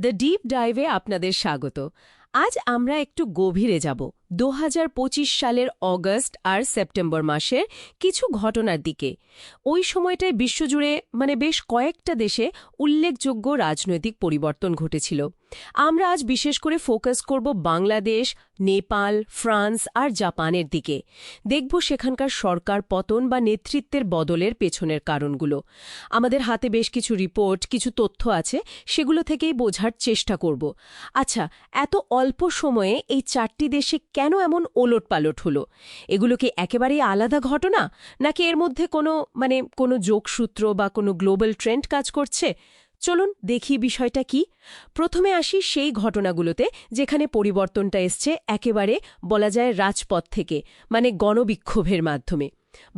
The deep ডাইভে আপনাদের স্বাগত। আজ আমরা একটু গভীরে যাব। দু হাজার পঁচিশ সালের অগস্ট আর সেপ্টেম্বর মাসের কিছু ঘটনার দিকে। ওই সময়টায় বিশ্বজুড়ে মানে বেশ কয়েকটা দেশে উল্লেখযোগ্য রাজনৈতিক পরিবর্তন ঘটেছিল। আমরা আজ বিশেষ করে ফোকাস করব বাংলাদেশ, নেপাল, ফ্রান্স আর জাপানের দিকে। দেখব সেখানকার সরকার পতন বা নেতৃত্বের বদলের পেছনের কারণগুলো। আমাদের হাতে বেশ কিছু রিপোর্ট, কিছু তথ্য আছে, সেগুলো থেকেই বোঝার চেষ্টা করব। আচ্ছা এত অল্প সময়ে এই চারটি দেশে কেন এমন ওলট পালট হলো? এগুলো কি একেবারেই আলাদা ঘটনা? নাকি এর মধ্যে কোনো মানে কোনো যোগসূত্র বা কোনো গ্লোবাল ট্রেন্ড কাজ করছে? চলুন দেখি বিষয়টা কি। প্রথমে আসি সেই ঘটনাগুলোতে, যেখানে পরিবর্তনটা এসছে একেবারে বলা যায় রাজপথ থেকে মানে গণবিক্ষোভের মাধ্যমে।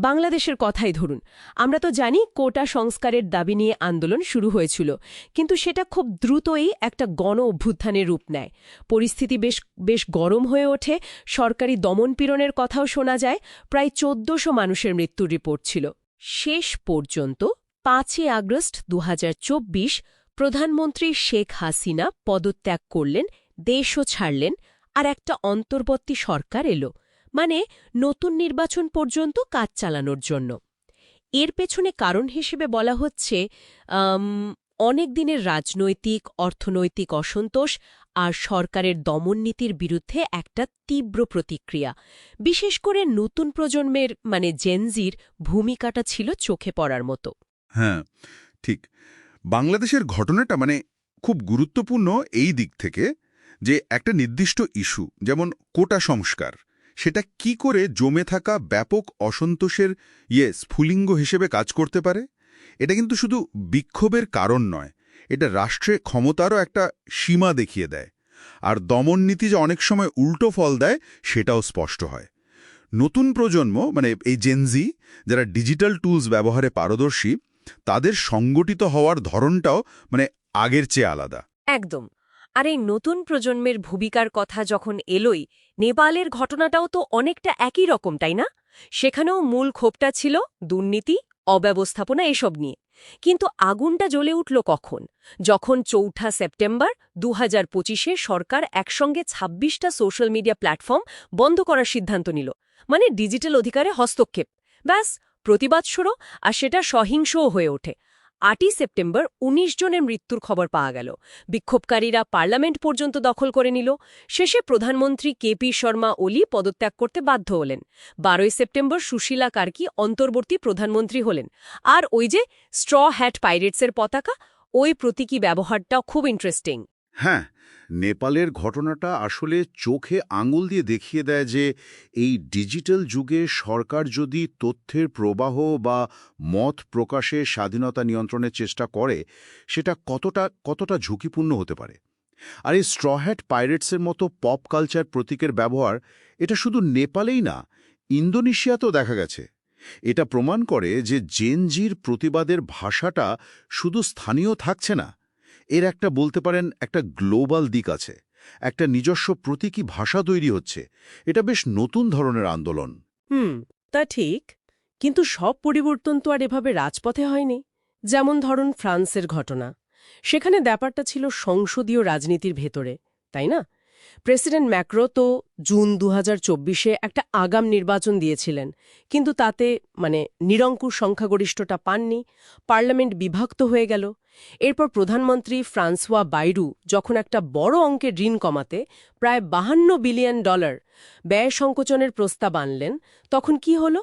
বাংলাদেশের কথাই ধরুন। আমরা তো জানি কোটা সংস্কারের দাবি নিয়ে আন্দোলন শুরু হয়েছিল, কিন্তু সেটা খুব দ্রুতই একটা গণ অভ্যুত্থানের রূপ নেয়। পরিস্থিতি বেশ বেশ গরম হয়ে ওঠে, সরকারি দমনপীড়নের কথাও শোনা যায়, প্রায় চোদ্দশো মানুষের মৃত্যুর রিপোর্ট ছিল। শেষ পর্যন্ত পাঁচই আগস্ট দু হাজার চব্বিশ প্রধানমন্ত্রী শেখ হাসিনা পদত্যাগ করলেন, দেশও ছাড়লেন, আর একটা অন্তর্বর্তী সরকার এলো। মানে নতুন নির্বাচন পর্যন্ত কাজ চালানোর জন্য। এর পেছনে কারণ হিসেবে বলা হচ্ছে অনেক দিনের রাজনৈতিক, অর্থনৈতিক অসন্তোষ আর সরকারের দমননীতির বিরুদ্ধে একটা তীব্র প্রতিক্রিয়া। বিশেষ করে নতুন প্রজন্মের মানে জেনজির ভূমিকাটা ছিল চোখে পড়ার মতো। হ্যাঁ ঠিক। বাংলাদেশের ঘটনাটা মানে খুব গুরুত্বপূর্ণ এই দিক থেকে যে একটা নির্দিষ্ট ইস্যু, যেমন কোটা সংস্কার। সেটা কি করে জমে থাকা ব্যাপক অসন্তোষের ইয়ে স্ফুলিঙ্গ হিসেবে কাজ করতে পারে? এটা কিন্তু শুধু বিক্ষোভের কারণ নয়, এটা রাষ্ট্রে ক্ষমতারও একটা সীমা দেখিয়ে দেয়। আর দমন নীতি যে অনেক সময় উল্টো ফল দেয়, সেটাও স্পষ্ট হয়। নতুন প্রজন্ম মানে এই জেনজি যারা ডিজিটাল টুলস ব্যবহারে পারদর্শী, তাদের সংগঠিত হওয়ার ধরনটাও মানে আগের চেয়ে আলাদা। একদম। আর এই নতুন প্রজন্মের ভূমিকার কথা যখন এলোই নেপালের ঘটনাটাও তো অনেকটা একই রকম, তাই না? সেখানেও মূল ক্ষোভটা ছিল দুর্নীতি, অব্যবস্থাপনা এসব নিয়ে। কিন্তু আগুনটা জ্বলে উঠল কখন? যখন চৌঠা সেপ্টেম্বর দু হাজার সরকার একসঙ্গে ২৬টা সোশ্যাল মিডিয়া প্ল্যাটফর্ম বন্ধ করার সিদ্ধান্ত নিল। মানে ডিজিটাল অধিকারে হস্তক্ষেপ। ব্যাস, প্রতিবাদ শুরু, আর সেটা সহিংসও হয়ে ওঠে। আটই সেপ্টেম্বর ১৯ জনের মৃত্যুর খবর পাওয়া গেল। বিক্ষোভকারীরা পার্লামেন্ট পর্যন্ত দখল করে নিল। শেষে প্রধানমন্ত্রী কেপি শর্মা ওলি পদত্যাগ করতে বাধ্য হলেন। বারোই সেপ্টেম্বর সুশীলা কার্কি অন্তর্বর্তী প্রধানমন্ত্রী হলেন। আর ওই যে স্ট্র হ্যাট পাইরেটসের পতাকা, ওই প্রতীকী ব্যবহারটাও খুব ইন্টারেস্টিং। হ্যাঁ নেপালের ঘটনাটা আসলে চোখে আঙুল দিয়ে দেখিয়ে দেয় যে এই ডিজিটাল যুগে সরকার যদি তথ্যের প্রবাহ বা মত প্রকাশে স্বাধীনতা নিয়ন্ত্রণের চেষ্টা করে, সেটা কতটা কতটা ঝুঁকিপূর্ণ হতে পারে? আর এই স্ট্রহ্যাট পাইরেটসের মতো পপ কালচার প্রতীকের ব্যবহার, এটা শুধু নেপালেই না, ইন্দোনেশিয়াতেও দেখা গেছে। এটা প্রমাণ করে যে জেনজির প্রতিবাদের ভাষাটা শুধু স্থানীয় থাকছে না এর একটা বলতে পারেন একটা গ্লোবাল দিক আছে। একটা নিজস্ব প্রতীকী ভাষা তৈরি হচ্ছে। এটা বেশ নতুন ধরনের আন্দোলন। হুম, তা ঠিক। কিন্তু সব পরিবর্তন তো আর এভাবে রাজপথে হয়নি। যেমন ধরুন ফ্রান্সের ঘটনা। সেখানে ব্যাপারটা ছিল সংসদীয় রাজনীতির ভেতরে, তাই না? প্রেসিডেন্ট ম্যাক্রো তো জুন দু হাজার একটা আগাম নির্বাচন দিয়েছিলেন, কিন্তু তাতে মানে নিরঙ্কুশ সংখ্যাগরিষ্ঠটা পাননি, পার্লামেন্ট বিভক্ত হয়ে গেল। এরপর প্রধানমন্ত্রী ফ্রান্সোয়া বাইরু যখন একটা বড় অঙ্কের ঋণ কমাতে প্রায় বাহান্ন বিলিয়ন ডলার ব্যয় সংকোচনের প্রস্তাব আনলেন, তখন কি হল?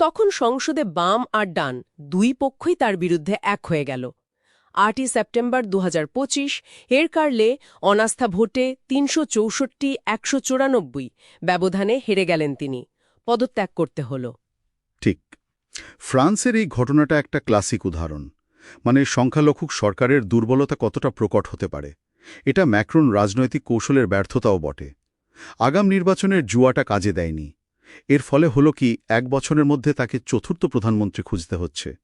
তখন সংসদে বাম আর ডান দুই পক্ষই তার বিরুদ্ধে এক হয়ে গেল। আটই সেপ্টেম্বর দু এর কারলে অনাস্থা ভোটে তিনশো চৌষট্টি, একশো ব্যবধানে হেরে গেলেন তিনি। পদত্যাগ করতে হল। ঠিক। ফ্রান্সের এই ঘটনাটা একটা ক্লাসিক উদাহরণ। মানে সংখ্যালঘু সরকারের দুর্বলতা কতটা প্রকট হতে পারে। এটা ম্যাক্রন রাজনৈতিক কৌশলের ব্যর্থতাও বটে। আগাম নির্বাচনের জুয়াটা কাজে দেয়নি। এর ফলে হলো কি, এক বছরের মধ্যে তাকে চতুর্থ প্রধানমন্ত্রী খুঁজতে হচ্ছে।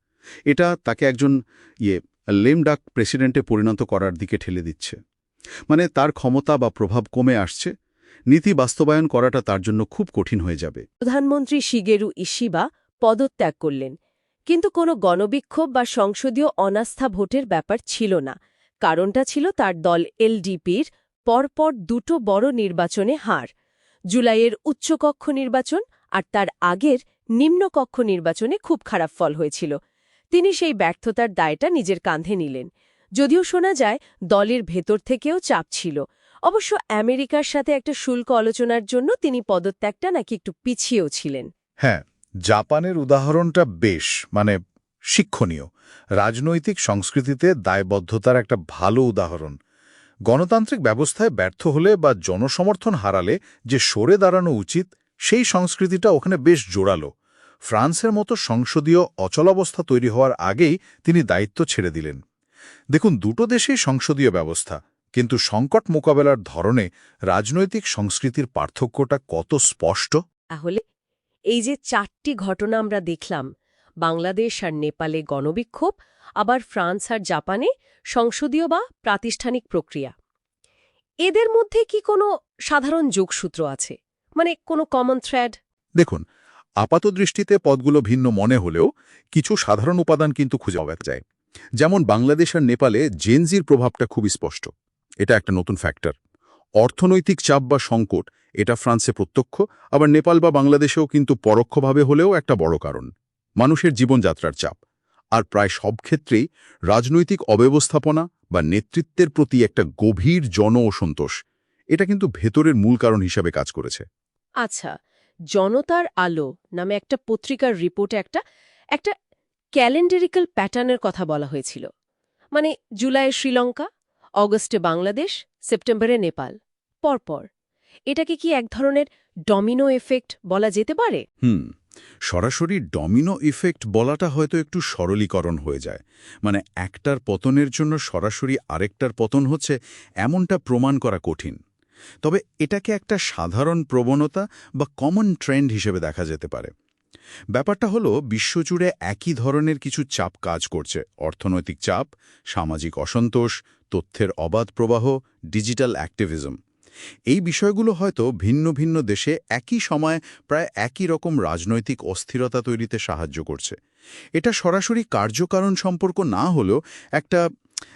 এটা তাকে একজন ইয়ে লেমডাক প্রেসিডেন্টে পরিণত করার দিকে ঠেলে দিচ্ছে। মানে তার ক্ষমতা বা প্রভাব কমে আসছে, নীতি বাস্তবায়ন করাটা তার জন্য খুব কঠিন হয়ে যাবে। প্রধানমন্ত্রী শিগেরু ইশিবা পদত্যাগ করলেন, কিন্তু কোনো গণবিক্ষোভ বা সংসদীয় অনাস্থা ভোটের ব্যাপার ছিল না। কারণটা ছিল তার দল এলডিপির পরপর দুটো বড় নির্বাচনে হার, জুলাইয়ের উচ্চকক্ষ নির্বাচন আর তার আগের নিম্নকক্ষ নির্বাচনে খুব খারাপ ফল হয়েছিল। তিনি সেই ব্যর্থতার দায়টা নিজের কাঁধে নিলেন। যদিও শোনা যায়, দলের ভেতর থেকেও চাপ ছিল। অবশ্য আমেরিকার সাথে একটা শুল্ক আলোচনার জন্য তিনি পদত্যাগটা নাকি একটু পিছিয়েও ছিলেন। হ্যাঁ জাপানের উদাহরণটা বেশ মানে শিক্ষণীয়। রাজনৈতিক সংস্কৃতিতে দায়বদ্ধতার একটা ভালো উদাহরণ। গণতান্ত্রিক ব্যবস্থায় ব্যর্থ হলে বা জনসমর্থন হারালে যে সরে দাঁড়ানো উচিত, সেই সংস্কৃতিটা ওখানে বেশ জোরালো। ফ্রান্সের মতো সংসদীয় অচলাবস্থা তৈরি হওয়ার আগেই তিনি দায়িত্ব ছেড়ে দিলেন। দেখুন দুটো দেশেই সংসদীয় ব্যবস্থা কিন্তু সংকট মোকাবেলার ধরনে রাজনৈতিক সংস্কৃতির পার্থক্যটা কত স্পষ্ট? তাহলে এই যে চারটি ঘটনা আমরা দেখলাম বাংলাদেশ আর নেপালে গণবিক্ষোভ আবার ফ্রান্স আর জাপানে সংসদীয় বা প্রাতিষ্ঠানিক প্রক্রিয়া এদের মধ্যে কি কোনো সাধারণ যোগসূত্র আছে? মানে কোনো কমন থ্রেড দেখুন আপাতদৃষ্টিতে পদগুলো ভিন্ন মনে হলেও কিছু সাধারণ উপাদান কিন্তু খুঁজে পাওয়া যায়। যেমন বাংলাদেশ আর নেপালে জেনজির প্রভাবটা খুবই স্পষ্ট। এটা একটা নতুন ফ্যাক্টর অর্থনৈতিক চাপ বা সংকট, এটা ফ্রান্সে প্রত্যক্ষ, আবার নেপাল বা বাংলাদেশেও কিন্তু পরোক্ষভাবে হলেও একটা বড় কারণ। মানুষের জীবনযাত্রার চাপ। আর প্রায় সব ক্ষেত্রেই রাজনৈতিক অব্যবস্থাপনা বা নেতৃত্বের প্রতি একটা গভীর জন অসন্তোষ, এটা কিন্তু ভেতরের মূল কারণ হিসাবে কাজ করেছে। আচ্ছা জনতার আলো নামে একটা পত্রিকার রিপোর্টে একটা একটা ক্যালেন্ডারিক্যাল প্যাটার্নের কথা বলা হয়েছিল। মানে জুলাইয়ে শ্রীলঙ্কা, অগস্টে বাংলাদেশ, সেপ্টেম্বরে নেপাল। পরপর। এটাকে কি এক ধরনের ডমিনো এফেক্ট বলা যেতে পারে? হুম, সরাসরি ডমিনো ইফেক্ট বলাটা হয়তো একটু সরলীকরণ হয়ে যায়। মানে একটার পতনের জন্য সরাসরি আরেকটার পতন হচ্ছে এমনটা প্রমাণ করা কঠিন। তবে এটাকে একটা সাধারণ প্রবণতা বা কমন ট্রেন্ড হিসেবে দেখা যেতে পারে। ব্যাপারটা হলো, বিশ্বজুড়ে একই ধরনের কিছু চাপ কাজ করছে। অর্থনৈতিক চাপ, সামাজিক অসন্তোষ, তথ্যের অবাধ প্রবাহ ডিজিটাল অ্যাক্টিভিজম এই বিষয়গুলো হয়তো ভিন্ন ভিন্ন দেশে একই সময় প্রায় একই রকম রাজনৈতিক অস্থিরতা তৈরিতে সাহায্য করছে। এটা সরাসরি কার্যকারণ সম্পর্ক না হলেও একটা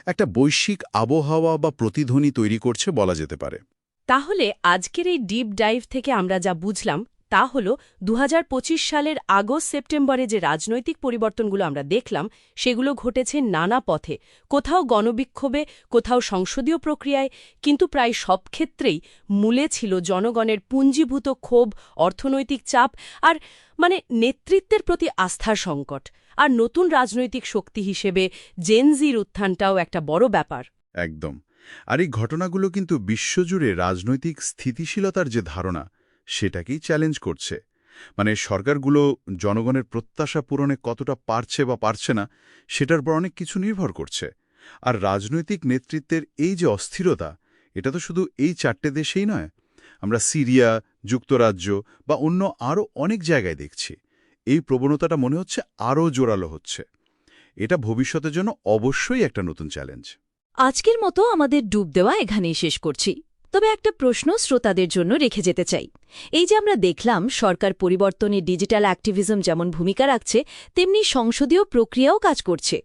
একটা বৈশ্বিক আবহাওয়া বা প্রতিধ্বনি তৈরি করছে বলা যেতে পারে। তাহলে আজকের এই ডিপ ডাইভ থেকে আমরা যা বুঝলাম তা হল দুহাজার পঁচিশ সালের আগস্ট সেপ্টেম্বরে যে রাজনৈতিক পরিবর্তনগুলো আমরা দেখলাম, সেগুলো ঘটেছে নানা পথে। কোথাও গণবিক্ষোভে, কোথাও সংসদীয় প্রক্রিয়ায়, কিন্তু প্রায় সব ক্ষেত্রেই মূলে ছিল জনগণের পুঞ্জীভূত ক্ষোভ, অর্থনৈতিক চাপ আর মানে নেতৃত্বের প্রতি আস্থার সংকট। আর নতুন রাজনৈতিক শক্তি হিসেবে জেনজির উত্থানটাও একটা বড় ব্যাপার। একদম। আর এই ঘটনাগুলো কিন্তু বিশ্বজুড়ে রাজনৈতিক স্থিতিশীলতার যে ধারণা, সেটাকেই চ্যালেঞ্জ করছে। মানে সরকারগুলো জনগণের প্রত্যাশা পূরণে কতটা পারছে বা পারছে না, সেটার উপর অনেক কিছু নির্ভর করছে। আর রাজনৈতিক নেতৃত্বের এই যে অস্থিরতা, এটা তো শুধু এই চারটে দেশেই নয়, আমরা সিরিয়া, যুক্তরাজ্য বা অন্য আরও অনেক জায়গায় দেখছি। এই প্রবণতাটা মনে হচ্ছে আরও জোরালো হচ্ছে। এটা ভবিষ্যতের জন্য অবশ্যই একটা নতুন চ্যালেঞ্জ আজকের মতো আমাদের ডুব দেওয়া এখানেই শেষ করছি। তবে একটা প্রশ্ন শ্রোতাদের জন্য রেখে যেতে চাই। এই যে আমরা দেখলাম, সরকার পরিবর্তনে ডিজিটাল অ্যাক্টিভিজম যেমন ভূমিকা রাখছে, তেমনি সংসদীয় প্রক্রিয়াও কাজ করছে।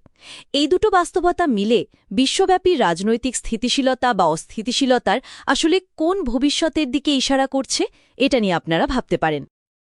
এই দুটো বাস্তবতা মিলে বিশ্বব্যাপী রাজনৈতিক স্থিতিশীলতা বা অস্থিতিশীলতার আসলে কোন ভবিষ্যতের দিকে ইশারা করছে, এটা নিয়ে আপনারা ভাবতে পারেন।